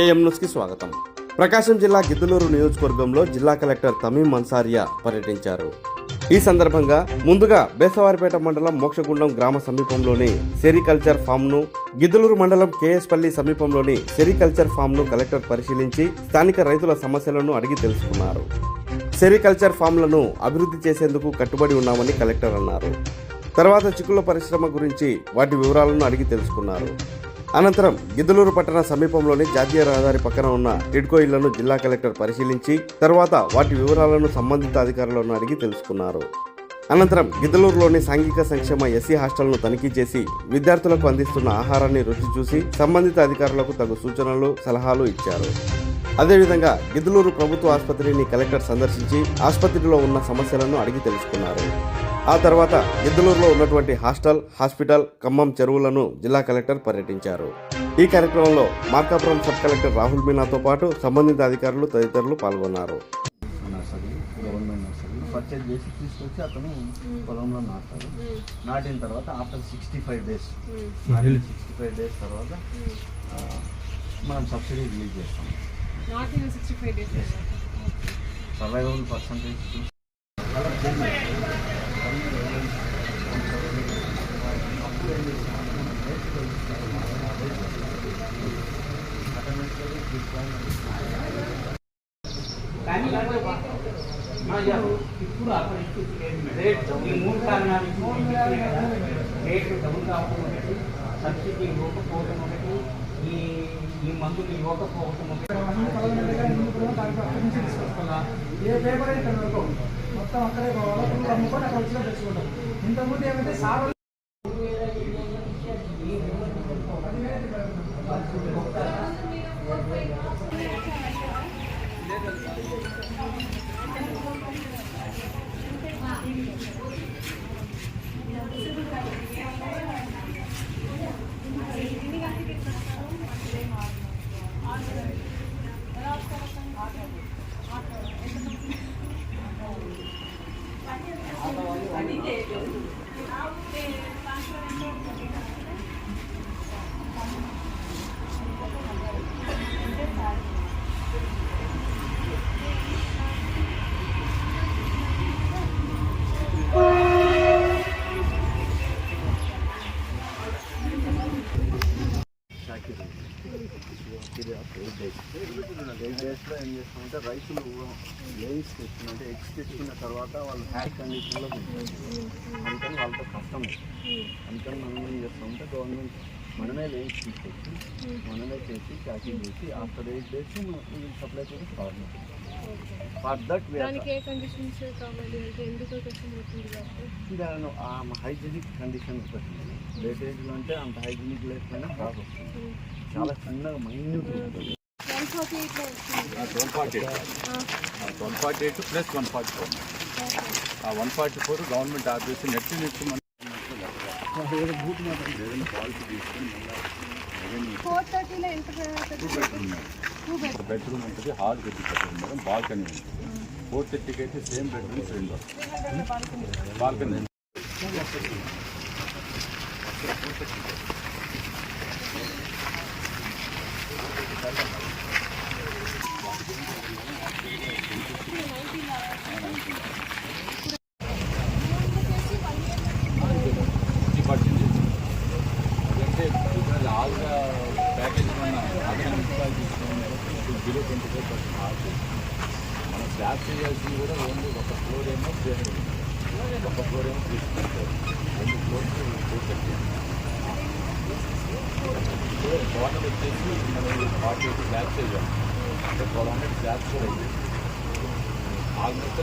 AM న్యూస్కి స్వాగతం. ప్రకాశం జిల్లా గిద్దలూరు నియోజకవర్గంలో జిల్లా కలెక్టర్ తమీం అన్సారియా పర్యటించారు. ఈ సందర్భంగా ముందుగా బేసవారిపేట మండలం మోక్షగుండం గ్రామ సమీపంలోని సెరికల్చర్ ఫామ్ను గిద్దలూరు మండలం కేఎస్పల్లి సమీపంలోని సెరికల్చర్ ఫామ్ను కలెక్టర్ పరిశీలించి స్థానిక రైతుల సమస్యలను అడిగి తెలుసుకున్నారు. సెరికల్చర్ ఫామ్లను అభివృద్ధి చేసేందుకు కట్టుబడి ఉన్నామని కలెక్టర్ అన్నారు. తర్వాత చిక్కుల పరిశ్రమ గురించి వాటి వివరాలను అడిగి తెలుసుకున్నారు. అనంతరం గిద్దలూరు పట్టణ సమీపంలోని జాతీయ రహదారి పక్కన ఉన్న టిడ్కో ఇళ్ళను జిల్లా కలెక్టర్ పరిశీలించి తర్వాత వాటి వివరాలను సంబంధిత అధికారులను అడిగి తెలుసుకున్నారు. అనంతరం గిద్దలూరులోని సాంఘిక సంక్షేమ ఎస్సీ హాస్టల్ను తనిఖీ చేసి విద్యార్థులకు అందిస్తున్న ఆహారాన్ని రుచి చూసి సంబంధిత అధికారులకు తగు సూచనలు సలహాలు ఇచ్చారు. అదేవిధంగా గిద్దలూరు ప్రభుత్వ ఆసుపత్రిని కలెక్టర్ సందర్శించి ఆసుపత్రిలో ఉన్న సమస్యలను అడిగి తెలుసుకున్నారు. ఆ తర్వాత గిద్దలూరులో ఉన్నటువంటి హాస్టల్ హాస్పిటల్ ఖమ్మం చెరువులను జిల్లా కలెక్టర్ పర్యటించారు. ఈ కార్యక్రమంలో మార్కాపురం సబ్ కలెక్టర్ రాహుల్ మీనాతో పాటు సంబంధిత అధికారులు తదితరులు పాల్గొన్నారు. పర్చేజ్ చేసి తీసుకొచ్చి అతను పొలంలో నాటాడు నాటిన తర్వాత after sixty five days sixty five days తర్వాత మనం సబ్సిడీ రిలీజ్ చేస్తాం. Sixty five days survival percentage ఇప్పుడు అక్కడ పరిస్థితి ఈ మూడు కారణాలు రేట్లు డౌన్ కావడం ఒకటి సబ్సిడీ ఇవ్వకపోవడం ఒకటి. ఈ ఈ మందులు ఇవ్వకపోవడం ఒకటి ఏ పేపర్ అయితే మొత్తం అక్కడే పోవాలి అమ్ముకొని అక్కడ వచ్చిన తెచ్చుకుంటాం. ఇంతకుముందు ఏమైతే సార్ ఎయిట్ డేస్ డేస్లో ఏం చేస్తామంటే రైతులు లేన్స్ తెచ్చుకుంటే ఎగ్స్ తెచ్చుకున్న తర్వాత వాళ్ళు హ్యాక్ కండిషన్లో అందుకని వాళ్ళతో కష్టం అందుకని మనం ఏం చేస్తామంటే గవర్నమెంట్ మనమే లేన్స్ తీసుకొచ్చి మనమే చేసి ప్యాకింగ్ చేసి ఆఫ్టర్ ఎయిట్ డేస్ సప్లై చేసి ప్రాబ్లం ఫర్ దట్ దానికి ఏ కండిషన్స్ కావాలి? అంటే ఎందుకు కష్టం అవుతుంది కాబట్టి దాని హైజీనిక్ కండిషన్ ఉంటుంది లేటేజ్లో అంటే అంత హైజీనిక్ లేకపోయినా క్రాప్ వస్తుంది చాలా చిన్నగా మైన్యూట్ ఉంటుంది. వన్ ఫార్టీ వస్తుంది one forty eight plus one forty four ఆ one forty four government office net net మనం. పాలసీ తీసుకొని ఫోర్ థర్టీలో ఎంత ఒక బెడ్రూమ్ ఉంటుంది హాల్ పెట్టి మేడం బాల్కనీ ఉంటుంది. ఫోర్ థర్టీకి అయితే సేమ్ బెడ్రూమ్స్ రెండు బాల్కనీ పర్చేజ్ చేసి అంటే ఇక్కడ ఆల్గా ప్యాకేజ్ ఉన్న అదనం మున్సిపాలిటీ తీసుకుని below twenty five percent of మనం స్లాబ్ చేయాల్సింది కూడా ఓన్లీ ఒక ఫ్లోర్ ఏమో త్రీ హండ్రెడ్ ఒక ఫ్లోర్ ఏమో త్రీ రెండు ఫ్లోర్స్ ఫోర్ థర్టీ ఫ్లోర్ వచ్చేసి మనం ఫార్టీ ఎయిట్ స్లాబ్స్ చేయాలి అంటే ట్వెల్వ్ హండ్రెడ్ స్లాబ్స్ కూడా అయింది ఆల్మోస్ట్